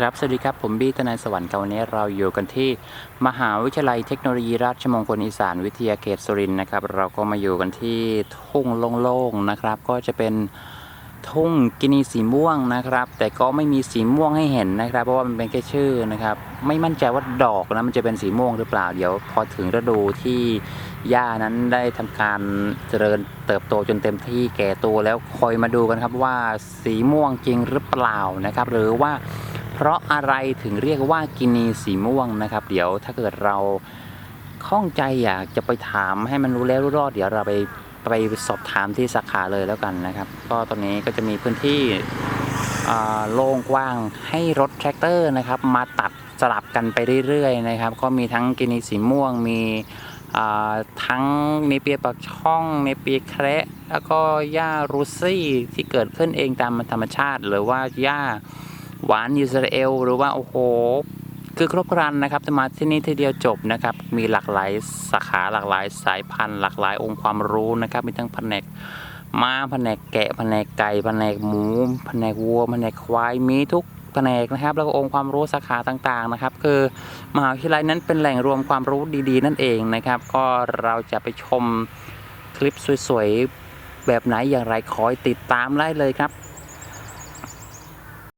ครับ สวัสดีครับ ผมบี้ทนายสวรรค์ครับวันนี้เราอยู่กันที่ มหาวิทยาลัยเทคโนโลยีราชมงคลอีสานวิทยาเขตสุรินทร์นะครับ เราก็มาอยู่กันที่ทุ่งโล่งๆนะครับ ก็จะเป็นทุ่งกินีสีม่วงนะครับ แต่ก็ไม่มีสีม่วงให้เห็นนะครับ เพราะว่ามันเป็นแค่ชื่อนะครับ ไม่มั่นใจว่าดอกนะมันจะเป็นสีม่วงหรือเปล่า เดี๋ยวพอถึงฤดูที่หญ้านั้นได้ทำการเจริญเติบโตจนเต็มที่แก่ตัวแล้วคอยมาดูกันครับว่าสีม่วงจริงหรือเปล่านะครับ หรือว่า เพราะอะไรถึงเรียกว่ากินีสีม่วงนะครับ เดี๋ยวถ้าเกิดเราข้องใจอยากจะไปถามให้มันรู้แล้วรู้รอดเดี๋ยวเราไปไปสอบถามที่สาขาเลยแล้วกันนะครับ ก็ตอนนี้ก็จะมีพื้นที่โล่งกว้างให้รถแทรกเตอร์นะครับ มาตัดสลับกันไปเรื่อยๆนะครับ ก็มีทั้งกินีสีม่วงมีทั้งเนเปียปักช่องเนเปียแคระแล้วก็หญ้ารูซี่ที่เกิดขึ้นเองตามธรรมชาติ หรือว่าหญ้า หวานอิสราเอล หรือว่าโอ้โหคือครบครันนะครับจะมาที่นี่ทีเดียวจบนะครับ มีหลากหลายสาขาหลากหลายสายพันธุ์ หลากหลายองค์ความรู้นะครับมีทั้งแผนกม้าแผนกแกะแผนกไก่แผนกหมูแผนกวัวแผนกควายมีทุกแผนกนะครับ แล้วก็องค์ความรู้สาขาต่างๆนะครับ คือมหาวิทยาลัยนั้นเป็นแหล่งรวมความรู้ดีๆ นั่นเองนะครับ ก็เราจะไปชมคลิปสวยๆแบบไหนอย่างไรคอยติดตามได้เลยครับ